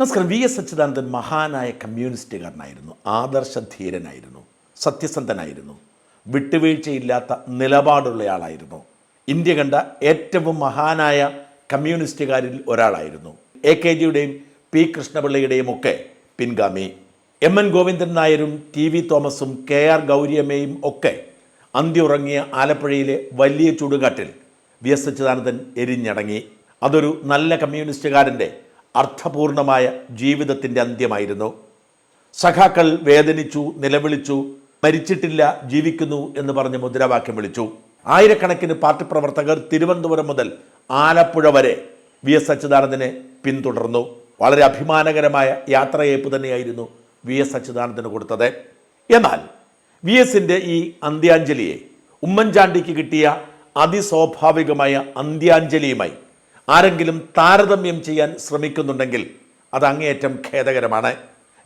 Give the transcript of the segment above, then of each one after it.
നമസ്കാരം. V S Achuthanandan മഹാനായ കമ്മ്യൂണിസ്റ്റുകാരനായിരുന്നു. ആദർശധീരനായിരുന്നു. സത്യസന്ധനായിരുന്നു. വിട്ടുവീഴ്ചയില്ലാത്ത നിലപാടുള്ളയാളായിരുന്നു. ഇന്ത്യ കണ്ട ഏറ്റവും മഹാനായ കമ്മ്യൂണിസ്റ്റുകാരിൽ ഒരാളായിരുന്നു. എ കെ ജിയുടെയും പി കൃഷ്ണപിള്ളയുടെയും ഒക്കെ പിൻഗാമി. എം എൻ ഗോവിന്ദൻ നായരും ടി വി തോമസും കെ ആർ ഗൗരിയമ്മയും ഒക്കെ അന്ത്യുറങ്ങിയ ആലപ്പുഴയിലെ വലിയ ചുടുകാട്ടിൽ വി എസ് അച്യുതാനന്ദൻ എരിഞ്ഞടങ്ങി. അതൊരു നല്ല കമ്മ്യൂണിസ്റ്റുകാരന്റെ അർത്ഥപൂർണമായ ജീവിതത്തിന്റെ അന്ത്യമായിരുന്നു. സഖാക്കൾ വേദനിച്ചു നിലവിളിച്ചു മരിച്ചിട്ടില്ല ജീവിക്കുന്നു എന്ന് പറഞ്ഞ് മുദ്രാവാക്യം വിളിച്ചു. ആയിരക്കണക്കിന് പാർട്ടി പ്രവർത്തകർ തിരുവനന്തപുരം മുതൽ ആലപ്പുഴ വരെ വി എസ് അച്യുതാനന്ദനെ പിന്തുടർന്നു. വളരെ അഭിമാനകരമായ യാത്രയേപ്പ് തന്നെയായിരുന്നു വി എസ് അച്യുതാനന്ദന് കൊടുത്തത്. എന്നാൽ വി എസിന്റെ ഈ അന്ത്യാഞ്ജലിയെ ഉമ്മൻചാണ്ടിക്ക് കിട്ടിയ അതിസ്വാഭാവികമായ അന്ത്യാഞ്ജലിയുമായി ആരെങ്കിലും താരതമ്യം ചെയ്യാൻ ശ്രമിക്കുന്നുണ്ടെങ്കിൽ അത് അങ്ങേയറ്റം ഖേദകരമാണ്.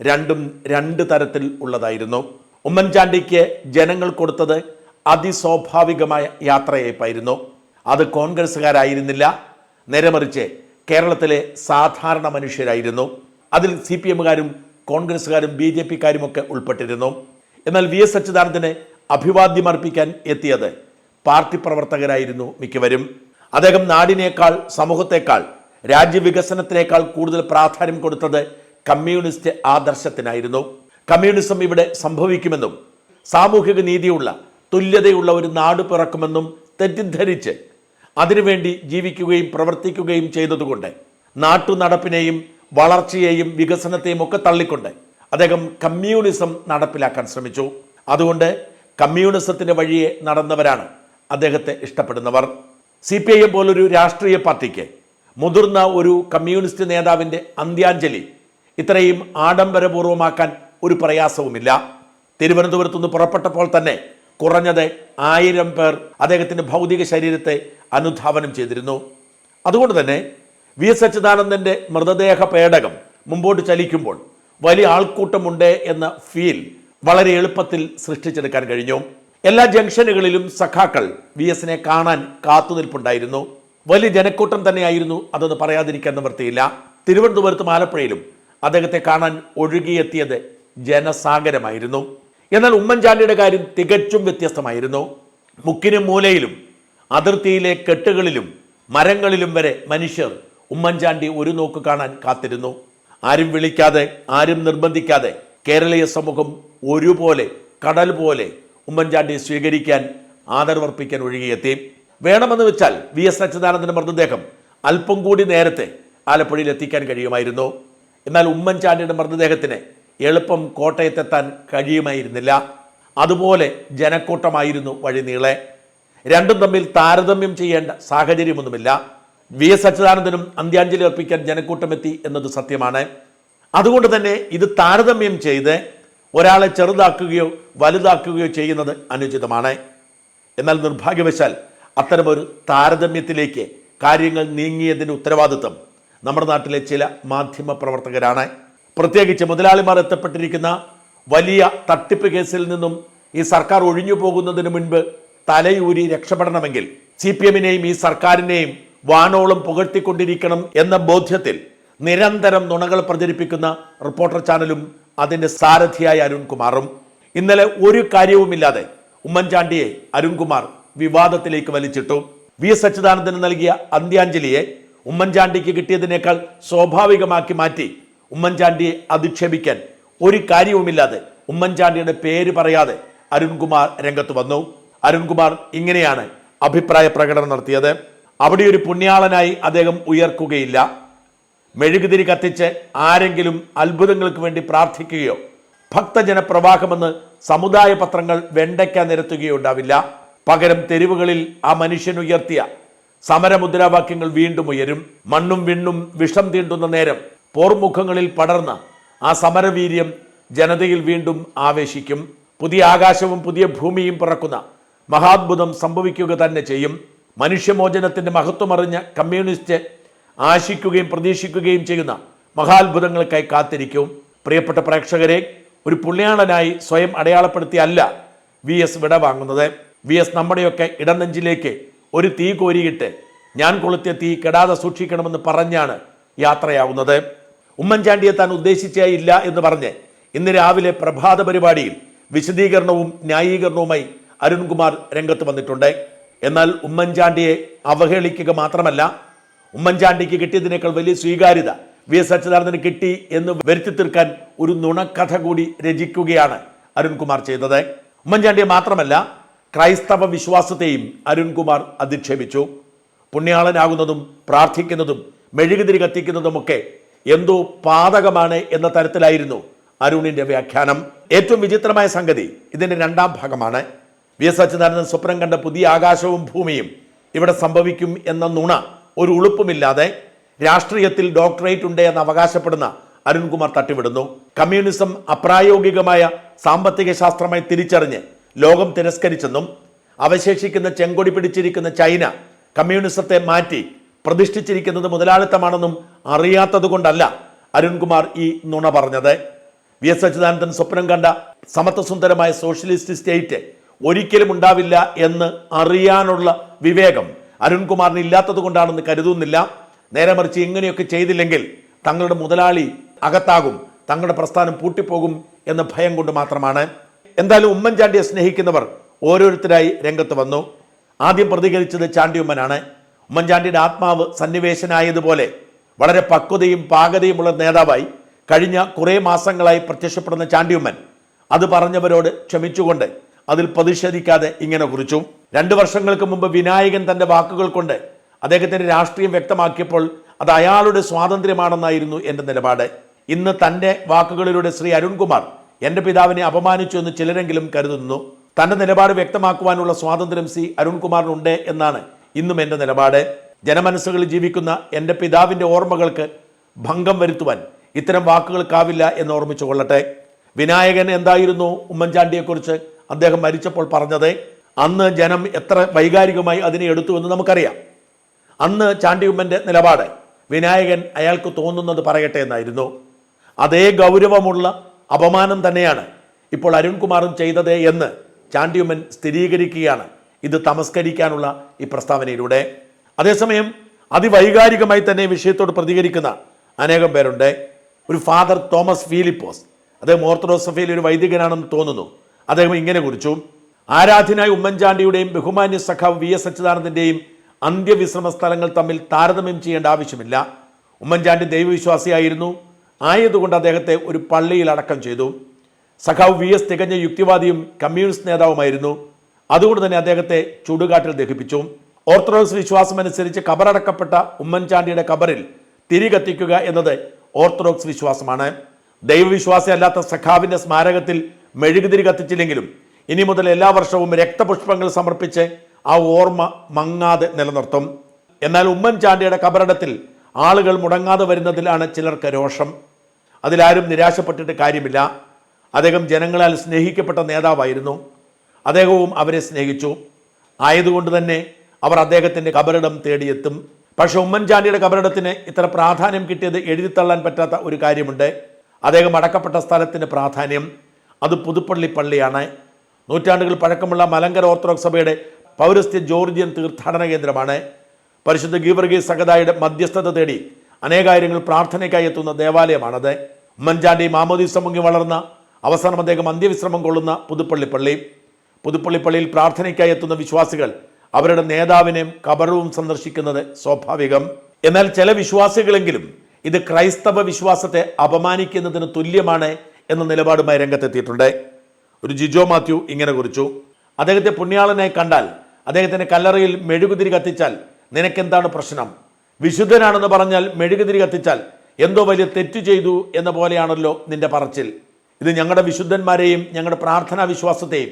രണ്ടും രണ്ട് തരത്തിൽ ഉള്ളതായിരുന്നു. ഉമ്മൻചാണ്ടിക്ക് ജനങ്ങൾ കൊടുത്തത് അതിസ്വാഭാവികമായ യാത്രയയപ്പായിരുന്നു അത് കോൺഗ്രസ്സുകാരായിരുന്നില്ല. നേരെമറിച്ച് കേരളത്തിലെ സാധാരണ മനുഷ്യരായിരുന്നു. അതിൽ സി പി എമ്മുകാരും കോൺഗ്രസ്സുകാരും ബി ജെ പിക്കാരുമൊക്കെ ഉൾപ്പെട്ടിരുന്നു. എന്നാൽ വി എസ് അച്യുതാനന്ദനെ അഭിവാദ്യമർപ്പിക്കാൻ എത്തിയത് പാർട്ടി പ്രവർത്തകരായിരുന്നു മിക്കവരും. അദ്ദേഹം നാടിനേക്കാൾ സമൂഹത്തെക്കാൾ രാജ്യവികസനത്തിനേക്കാൾ കൂടുതൽ പ്രാധാന്യം കൊടുത്തത് കമ്മ്യൂണിസ്റ്റ് ആദർശത്തിനായിരുന്നു. കമ്മ്യൂണിസം ഇവിടെ സംഭവിക്കുമെന്നും സാമൂഹിക നീതിയുള്ള തുല്യതയുള്ള ഒരു നാട് പിറക്കുമെന്നും തെറ്റിദ്ധരിച്ച് അതിനുവേണ്ടി ജീവിക്കുകയും പ്രവർത്തിക്കുകയും ചെയ്തതുകൊണ്ട് നാട്ടുനടപ്പിനെയും വളർച്ചയെയും വികസനത്തെയും ഒക്കെ തള്ളിക്കൊണ്ട് അദ്ദേഹം കമ്മ്യൂണിസം നടപ്പിലാക്കാൻ ശ്രമിച്ചു. അതുകൊണ്ട് കമ്മ്യൂണിസത്തിന്റെ വഴിയെ നടന്നവരാണ് അദ്ദേഹത്തെ ഇഷ്ടപ്പെടുന്നവർ. സി പി ഐ എം പോലൊരു രാഷ്ട്രീയ പാർട്ടിക്ക് മുതിർന്ന ഒരു കമ്മ്യൂണിസ്റ്റ് നേതാവിന്റെ അന്ത്യാഞ്ജലി ഇത്രയും ആഡംബരപൂർവമാക്കാൻ ഒരു പ്രയാസവുമില്ല. തിരുവനന്തപുരത്തു നിന്ന് പുറപ്പെട്ടപ്പോൾ തന്നെ കുറഞ്ഞത് ആയിരം പേർ അദ്ദേഹത്തിന്റെ ഭൗതിക ശരീരത്തെ അനുധാവനം ചെയ്തിരുന്നു. അതുകൊണ്ട് തന്നെ വി എസ് അച്യുതാനന്ദന്റെ മൃതദേഹ പേടകം മുമ്പോട്ട് ചലിക്കുമ്പോൾ വലിയ ആൾക്കൂട്ടമുണ്ട് എന്ന ഫീൽ വളരെ എളുപ്പത്തിൽ സൃഷ്ടിച്ചെടുക്കാൻ കഴിഞ്ഞു. എല്ലാ ജംഗ്ഷനുകളിലും സഖാക്കൾ വി എസിനെ കാണാൻ കാത്തുനിൽപ്പുണ്ടായിരുന്നു വലിയ ജനക്കൂട്ടം തന്നെയായിരുന്നു അതൊന്ന് പറയാതിരിക്കാൻ നിവൃത്തിയില്ല. തിരുവനന്തപുരത്തും ആലപ്പുഴയിലും അദ്ദേഹത്തെ കാണാൻ ഒഴുകിയെത്തിയത് ജനസാഗരമായിരുന്നു. എന്നാൽ ഉമ്മൻചാണ്ടിയുടെ കാര്യം തികച്ചും വ്യത്യസ്തമായിരുന്നു. മുക്കിനും മൂലയിലും അതിർത്തിയിലെ കെട്ടുകളിലും മരങ്ങളിലും വരെ മനുഷ്യർ ഉമ്മൻചാണ്ടി ഒരു നോക്ക് കാണാൻ കാത്തിരുന്നു. ആരും വിളിക്കാതെ ആരും നിർബന്ധിക്കാതെ കേരളീയ സമൂഹം ഒരുപോലെ കടൽ പോലെ ഉമ്മൻചാണ്ടിയെ സ്വീകരിക്കാൻ ആദരവർപ്പിക്കാൻ ഒഴുകിയെത്തി. വേണമെന്ന് വെച്ചാൽ വി എസ് അച്യുതാനന്ദന്റെ മൃതദേഹം അല്പം കൂടി നേരത്തെ ആലപ്പുഴയിൽ എത്തിക്കാൻ കഴിയുമായിരുന്നു. എന്നാൽ ഉമ്മൻചാണ്ടിയുടെ മൃതദേഹത്തിന് എളുപ്പം കോട്ടയത്തെത്താൻ കഴിയുമായിരുന്നില്ല. അതുപോലെ ജനക്കൂട്ടമായിരുന്നു വഴി നീളെ രണ്ടും തമ്മിൽ താരതമ്യം ചെയ്യേണ്ട സാഹചര്യമൊന്നുമില്ല. വി എസ് അച്യുതാനന്ദനും അന്ത്യാഞ്ജലി അർപ്പിക്കാൻ ജനക്കൂട്ടമെത്തി എന്നത് സത്യമാണ്. അതുകൊണ്ട് തന്നെ ഇത് താരതമ്യം ചെയ്ത് ഒരാളെ ചെറുതാക്കുകയോ വലുതാക്കുകയോ ചെയ്യുന്നത് അനുചിതമാണ്. എന്നാൽ നിർഭാഗ്യവശാൽ അത്തരമൊരു താരതമ്യത്തിലേക്ക് കാര്യങ്ങൾ നീങ്ങിയതിന്റെ ഉത്തരവാദിത്വം നമ്മുടെ നാട്ടിലെ ചില മാധ്യമ പ്രവർത്തകരാണ്. പ്രത്യേകിച്ച് മുതലാളിമാർ എത്തപ്പെട്ടിരിക്കുന്ന വലിയ തട്ടിപ്പ് കേസിൽ നിന്നും ഈ സർക്കാർ ഒഴിഞ്ഞു പോകുന്നതിന് മുൻപ് തലയൂരി രക്ഷപ്പെടണമെങ്കിൽ സി പി എമ്മിനെയും ഈ സർക്കാരിനെയും വാനോളം പുകഴ്ത്തിക്കൊണ്ടിരിക്കണം എന്ന ബോധ്യത്തിൽ നിരന്തരം നുണകൾ പ്രചരിപ്പിക്കുന്ന റിപ്പോർട്ടർ ചാനലും അതിന്റെ സാരഥിയായ അരുൺകുമാറും. ഇന്നലെ ഒരു കാര്യവുമില്ലാതെ ഉമ്മൻചാണ്ടിയെ അരുൺകുമാർ വിവാദത്തിലേക്ക് വലിച്ചിട്ടു. വി എസ് അച്യുതാനന്ദന് നൽകിയ അന്ത്യാഞ്ജലിയെ ഉമ്മൻചാണ്ടിക്ക് കിട്ടിയതിനേക്കാൾ സ്വാഭാവികമാക്കി മാറ്റി ഉമ്മൻചാണ്ടിയെ അധിക്ഷേപിക്കാൻ ഒരു കാര്യവുമില്ലാതെ ഉമ്മൻചാണ്ടിയുടെ പേര് പറയാതെ അരുൺകുമാർ രംഗത്ത് വന്നു. അരുൺകുമാർ ഇങ്ങനെയാണ് അഭിപ്രായ പ്രകടനം നടത്തിയത്. അവിടെ ഒരു പുണ്യാളനായി അദ്ദേഹം ഉയർക്കുകയില്ല. മെഴുകുതിരി കത്തിച്ച് ആരെങ്കിലും അത്ഭുതങ്ങൾക്ക് വേണ്ടി പ്രാർത്ഥിക്കുകയോ ഭക്തജന പ്രവാഹമെന്ന് സമുദായ പത്രങ്ങൾ വെണ്ടയ്ക്ക നിരത്തുകയോ ഉണ്ടാവില്ല പകരം തെരുവുകളിൽ ആ മനുഷ്യൻ ഉയർത്തിയ സമരമുദ്രാവാക്യങ്ങൾ വീണ്ടും ഉയരും. മണ്ണും വിണ്ണും വിഷം തീണ്ടുന്ന നേരം പോർമുഖങ്ങളിൽ പടർന്ന ആ സമരവീര്യം ജനതയിൽ വീണ്ടും ആവേശിക്കും. പുതിയ ആകാശവും പുതിയ ഭൂമിയും പിറക്കുന്ന മഹാത്ഭുതം സംഭവിക്കുക തന്നെ ചെയ്യും. മനുഷ്യമോചനത്തിന്റെ മഹത്വമറിഞ്ഞ കമ്മ്യൂണിസ്റ്റ് ആശിക്കുകയും പ്രതീക്ഷിക്കുകയും ചെയ്യുന്ന മഹാത്ഭുതങ്ങൾക്കായി കാത്തിരിക്കും. പ്രിയപ്പെട്ട പ്രേക്ഷകരെ ഒരു പുണ്യാളനായി സ്വയം അടയാളപ്പെടുത്തിയല്ല വി എസ് വിട വാങ്ങുന്നത്. വി എസ് നമ്മുടെയൊക്കെ ഇടനെഞ്ചിലേക്ക് ഒരു തീ കോരിയിട്ട് ഞാൻ കൊളുത്തിയ തീ കെടാതെ സൂക്ഷിക്കണമെന്ന് പറഞ്ഞാണ് യാത്രയാവുന്നത്. ഉമ്മൻചാണ്ടിയെ താൻ ഉദ്ദേശിച്ചേ ഇല്ല എന്ന് പറഞ്ഞ് ഇന്ന് രാവിലെ പ്രഭാത പരിപാടിയിൽ വിശദീകരണവും ന്യായീകരണവുമായി അരുൺകുമാർ രംഗത്ത് വന്നിട്ടുണ്ട്. എന്നാൽ ഉമ്മൻചാണ്ടിയെ അവഹേളിക്കുക മാത്രമല്ല ഉമ്മൻചാണ്ടിക്ക് കിട്ടിയതിനേക്കാൾ വലിയ സ്വീകാര്യത വി എസ് അച്യുതാനന്ദന് കിട്ടി എന്ന് വരുത്തി തീർക്കാൻ ഒരു നുണക്കഥ കൂടി രചിക്കുകയാണ് അരുൺകുമാർ ചെയ്തത്. ഉമ്മൻചാണ്ടിയെ മാത്രമല്ല ക്രൈസ്തവ വിശ്വാസത്തെയും അരുൺകുമാർ അധിക്ഷേപിച്ചു. പുണ്യാളനാകുന്നതും പ്രാർത്ഥിക്കുന്നതും മെഴുകുതിരി കത്തിക്കുന്നതുമൊക്കെ എന്തോ പാതകമാണ് എന്ന തരത്തിലായിരുന്നു അരുണിന്റെ വ്യാഖ്യാനം. ഏറ്റവും വിചിത്രമായ സംഗതി ഇതിന്റെ രണ്ടാം ഭാഗമാണ്. വി എസ് അച്യുതാനന്ദൻ സ്വപ്നം കണ്ട പുതിയ ആകാശവും ഭൂമിയും ഇവിടെ സംഭവിക്കും എന്ന നുണ ഒരു ഉളുപ്പുമില്ലാതെ രാഷ്ട്രീയത്തിൽ ഡോക്ടറേറ്റ് ഉണ്ട് എന്ന് അവകാശപ്പെടുന്ന അരുൺകുമാർ തട്ടിവിടുന്നു. കമ്മ്യൂണിസം അപ്രായോഗികമായ സാമ്പത്തിക ശാസ്ത്രമായി തിരിച്ചറിഞ്ഞ് ലോകം തിരസ്കരിച്ചെന്നും അവശേഷിക്കുന്ന ചെങ്കൊടി പിടിച്ചിരിക്കുന്ന ചൈന കമ്മ്യൂണിസത്തെ മാറ്റി പ്രതിഷ്ഠിച്ചിരിക്കുന്നത് മുതലാളിത്തമാണെന്നും അറിയാത്തതുകൊണ്ടല്ല അരുൺകുമാർ ഈ നുണ പറഞ്ഞത്. വി എസ് അച്യുതാനന്ദൻ സ്വപ്നം കണ്ട സമത്വസുന്ദരമായ സോഷ്യലിസ്റ്റ് സ്റ്റേറ്റ് ഒരിക്കലും ഉണ്ടാവില്ല എന്ന് അറിയാനുള്ള വിവേകം അരുൺകുമാറിന് ഇല്ലാത്തത് കൊണ്ടാണെന്ന് കരുതുന്നില്ല. നേരെ മറിച്ച് ഇങ്ങനെയൊക്കെ ചെയ്തില്ലെങ്കിൽ തങ്ങളുടെ മുതലാളി അകത്താകും തങ്ങളുടെ പ്രസ്ഥാനം പൂട്ടിപ്പോകും എന്ന ഭയം കൊണ്ട് മാത്രമാണ്. എന്തായാലും ഉമ്മൻചാണ്ടിയെ സ്നേഹിക്കുന്നവർ ഓരോരുത്തരായി രംഗത്ത് വന്നു. ആദ്യം പ്രതികരിച്ചത് ചാണ്ടിയുമ്മനാണ്. ഉമ്മൻചാണ്ടിയുടെ ആത്മാവ് സന്നിവേശനായതുപോലെ വളരെ പക്വതയും പാകതയുമുള്ള നേതാവായി കഴിഞ്ഞ കുറേ മാസങ്ങളായി പ്രത്യക്ഷപ്പെടുന്ന ചാണ്ടിയുമ്മൻ അത് പറഞ്ഞവരോട് ക്ഷമിച്ചുകൊണ്ട് അതിൽ പ്രതിഷേധിക്കാതെ ഇങ്ങനെ കുറിച്ചു. രണ്ടു വർഷങ്ങൾക്ക് മുമ്പ് വിനായകൻ തന്റെ വാക്കുകൾ കൊണ്ട് അദ്ദേഹത്തിന്റെ രാഷ്ട്രീയം വ്യക്തമാക്കിയപ്പോൾ അത് അയാളുടെ സ്വാതന്ത്ര്യമാണെന്നായിരുന്നു എന്റെ നിലപാട്. ഇന്ന് തന്റെ വാക്കുകളിലൂടെ ശ്രീ അരുൺകുമാർ എന്റെ പിതാവിനെ അപമാനിച്ചു എന്ന് ചിലരെങ്കിലും കരുതുന്നു. തന്റെ നിലപാട് വ്യക്തമാക്കുവാനുള്ള സ്വാതന്ത്ര്യം സി അരുൺകുമാറിനുണ്ട് എന്നാണ് ഇന്നും എന്റെ നിലപാട്. ജനമനസ്സുകളിൽ ജീവിക്കുന്ന എന്റെ പിതാവിന്റെ ഓർമ്മകൾക്ക് ഭംഗം വരുത്തുവാൻ ഇത്തരം വാക്കുകൾക്കാവില്ല എന്ന് ഓർമ്മിച്ചു കൊള്ളട്ടെ. വിനായകൻ എന്തായിരുന്നു ഉമ്മൻചാണ്ടിയെക്കുറിച്ച്? അദ്ദേഹം മരിച്ചപ്പോൾ പറഞ്ഞത് അന്ന് ജനം എത്ര വൈകാരികമായി അതിനെ എടുത്തു എന്ന് നമുക്കറിയാം. അന്ന് ചാണ്ടിയുമ്മന്റെ നിലപാട് വിനായകൻ അയാൾക്ക് തോന്നുന്നത് പറയട്ടെ എന്നായിരുന്നു. അതേ ഗൗരവമുള്ള അപമാനം തന്നെയാണ് ഇപ്പോൾ അരുൺകുമാറും ചെയ്തത് എന്ന് ചാണ്ടിയുമ്മൻ സ്ഥിരീകരിക്കുകയാണ്. ഇത് തമസ്കരിക്കാനുള്ള ഈ പ്രസ്താവനയിലൂടെ. അതേസമയം അതിവൈകാരികമായി തന്നെ വിഷയത്തോട് പ്രതികരിക്കുന്ന അനേകം പേരുണ്ട്. ഒരു ഫാദർ തോമസ് ഫീലിപ്പോസ് അദ്ദേഹം ഓർത്തഡോക്സ് സഭയിൽ ഒരു വൈദികനാണെന്ന് തോന്നുന്നു. അദ്ദേഹം ഇങ്ങനെ കുറിച്ചു. ആരാധ്യനായ ഉമ്മൻചാണ്ടിയുടെയും ബഹുമാന്യ സഖാവ് വി എസ് അച്യുതാനന്ദന്റെയും അന്ത്യവിശ്രമ സ്ഥലങ്ങൾ തമ്മിൽ താരതമ്യം ചെയ്യേണ്ട ആവശ്യമില്ല. ഉമ്മൻചാണ്ടി ദൈവവിശ്വാസിയായിരുന്നു. ആയതുകൊണ്ട് അദ്ദേഹത്തെ ഒരു പള്ളിയിൽ അടക്കം ചെയ്തു. സഖാവ് വി എസ് തികഞ്ഞ യുക്തിവാദിയും കമ്മ്യൂണിസ്റ്റ് നേതാവുമായിരുന്നു. അതുകൊണ്ട് തന്നെ അദ്ദേഹത്തെ ചുടുകാട്ടിൽ ദഹിപ്പിച്ചു. ഓർത്തഡോക്സ് വിശ്വാസം അനുസരിച്ച് കബറടക്കപ്പെട്ട ഉമ്മൻചാണ്ടിയുടെ കബറിൽ തിരി കത്തിക്കുക എന്നത് ഓർത്തഡോക്സ് വിശ്വാസമാണ്. ദൈവവിശ്വാസി അല്ലാത്ത സഖാവിന്റെ സ്മാരകത്തിൽ മെഴുകുതിരി കത്തിച്ചില്ലെങ്കിലും ഇനി മുതൽ എല്ലാ വർഷവും രക്തപുഷ്പങ്ങൾ സമർപ്പിച്ച് ആ ഓർമ്മ മങ്ങാതെ നിലനിർത്തും. എന്നാൽ ഉമ്മൻചാണ്ടിയുടെ കബറടത്തിൽ ആളുകൾ മുടങ്ങാതെ വരുന്നതിലാണ് ചിലർക്ക് രോഷം. അതിലാരും നിരാശപ്പെട്ടിട്ട് കാര്യമില്ല. അദ്ദേഹം ജനങ്ങളാൽ സ്നേഹിക്കപ്പെട്ട നേതാവായിരുന്നു. അദ്ദേഹവും അവരെ സ്നേഹിച്ചു. ആയതുകൊണ്ട് തന്നെ അവർ അദ്ദേഹത്തിന്റെ കബറിടം തേടിയെത്തും. പക്ഷെ ഉമ്മൻചാണ്ടിയുടെ കബറിടത്തിന് ഇത്ര പ്രാധാന്യം കിട്ടിയത് എഴുതിത്തള്ളാൻ പറ്റാത്ത ഒരു കാര്യമുണ്ട്. അദ്ദേഹം അടക്കപ്പെട്ട സ്ഥലത്തിന് പ്രാധാന്യം. അത് പുതുപ്പള്ളി പള്ളിയാണ് നൂറ്റാണ്ടുകൾ പഴക്കമുള്ള മലങ്കര ഓർത്തഡോക്സ് സഭയുടെ പൗരസ്ത്യ ജോർജിയൻ തീർത്ഥാടന കേന്ദ്രമാണ്. പരിശുദ്ധ ഗീവർഗീസ് സഹദായുടെ മധ്യസ്ഥത തേടി അനേകാര്യങ്ങൾ പ്രാർത്ഥനയ്ക്കായി എത്തുന്ന ദേവാലയമാണത്. ഉമ്മൻചാണ്ടി മാമോദീസ മുങ്ങി വളർന്ന അവസാനം അദ്ദേഹം അന്ത്യവിശ്രമം കൊള്ളുന്ന പുതുപ്പള്ളി പള്ളി പുതുപ്പള്ളി പള്ളിയിൽ പ്രാർത്ഥനയ്ക്കായി എത്തുന്ന വിശ്വാസികൾ അവരുടെ നേതാവിനെയും കബറവും സന്ദർശിക്കുന്നത് സ്വാഭാവികം. എന്നാൽ ചില വിശ്വാസികളെങ്കിലും ഇത് ക്രൈസ്തവ വിശ്വാസത്തെ അപമാനിക്കുന്നതിന് തുല്യമാണ് എന്ന നിലപാടുമായി രംഗത്തെത്തിയിട്ടുണ്ട്. ഒരു ജിജോ മാത്യു ഇങ്ങനെ കുറിച്ചു. അദ്ദേഹത്തെ പുണ്യാളനെ കണ്ടാൽ അദ്ദേഹത്തിന്റെ കല്ലറയിൽ മെഴുകുതിരി കത്തിച്ചാൽ നിനക്കെന്താണ് പ്രശ്നം? വിശുദ്ധനാണെന്ന് പറഞ്ഞാൽ മെഴുകുതിരി കത്തിച്ചാൽ എന്തോ വലിയ തെറ്റ് ചെയ്തു എന്ന പോലെയാണല്ലോ നിന്റെ പറച്ചിൽ. ഇത് ഞങ്ങളുടെ വിശുദ്ധന്മാരെയും ഞങ്ങളുടെ പ്രാർത്ഥനാ വിശ്വാസത്തെയും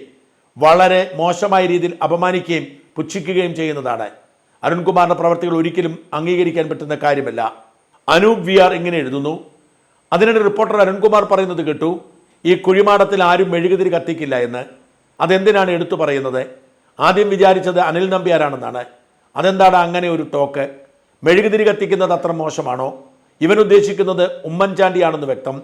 വളരെ മോശമായ രീതിയിൽ അപമാനിക്കുകയും പുച്ഛിക്കുകയും ചെയ്യുന്നതാണ്. അരുൺകുമാറിന്റെ പ്രവർത്തികൾ ഒരിക്കലും അംഗീകരിക്കാൻ പറ്റുന്ന കാര്യമല്ല. അനൂപ് വി ആർ ഇങ്ങനെ എഴുതുന്നു അതിനിടെ റിപ്പോർട്ടർ അരുൺകുമാർ പറയുന്നത് കേട്ടു ഈ കുഴിമാടത്തിൽ ആരും മെഴുകുതിരി കത്തിക്കില്ല എന്ന്. അതെന്തിനാണ് എടുത്തു പറയുന്നത്? ആദ്യം വിചാരിച്ചത് അനിൽ നമ്പ്യാരാണെന്നാണ്. അതെന്താണ് അങ്ങനെ ഒരു ടോക്ക്? മെഴുകുതിരി കത്തിക്കുന്നത് അത്ര മോശമാണോ? ഇവൻ ഉദ്ദേശിക്കുന്നത് ഉമ്മൻചാണ്ടിയാണെന്ന് വ്യക്തം.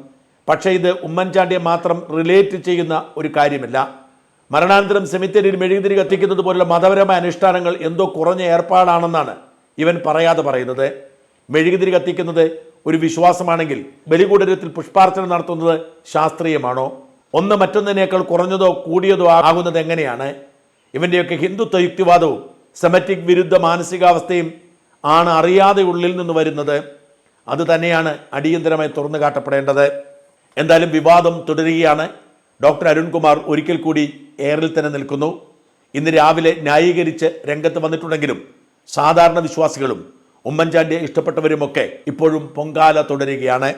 പക്ഷേ ഇത് ഉമ്മൻചാണ്ടിയെ മാത്രം റിലേറ്റ് ചെയ്യുന്ന ഒരു കാര്യമല്ല. മരണാനന്തരം സെമിത്തേരിയിൽ മെഴുകുതിരി കത്തിക്കുന്നത് പോലുള്ള മതപരമായ അനുഷ്ഠാനങ്ങൾ എന്തോ കുറഞ്ഞ ഏർപ്പാടാണെന്നാണ് ഇവൻ പറയാതെ പറയുന്നത്. മെഴുകുതിരി കത്തിക്കുന്നത് ഒരു വിശ്വാസമാണെങ്കിൽ ബലികൂടരത്തിൽ പുഷ്പാർച്ചന നടത്തുന്നത് ശാസ്ത്രീയമാണോ? ഒന്ന് മറ്റൊന്നിനേക്കാൾ കുറഞ്ഞതോ കൂടിയതോ ആകുന്നത് എങ്ങനെയാണ്? ഇവന്റെയൊക്കെ ഹിന്ദുത്വ യുക്തിവാദവും സെമറ്റിക് വിരുദ്ധ മാനസികാവസ്ഥയും ആണ് അറിയാതെ ഉള്ളിൽ നിന്ന് വരുന്നത്. അത് തന്നെയാണ് അടിയന്തരമായി തുറന്നു കാട്ടപ്പെടേണ്ടത്. എന്തായാലും വിവാദം തുടരുകയാണ്. ഡോക്ടർ അരുൺകുമാർ ഒരിക്കൽ കൂടി എയറിൽ തന്നെ നിൽക്കുന്നു. ഇന്ന് രാവിലെ ന്യായീകരിച്ച് രംഗത്ത് വന്നിട്ടുണ്ടെങ്കിലും സാധാരണ വിശ്വാസികളും ഉമ്മൻചാണ്ടിയെ ഇഷ്ടപ്പെട്ടവരുമൊക്കെ ഇപ്പോഴും പൊങ്കാല തുടരുകയാണ്.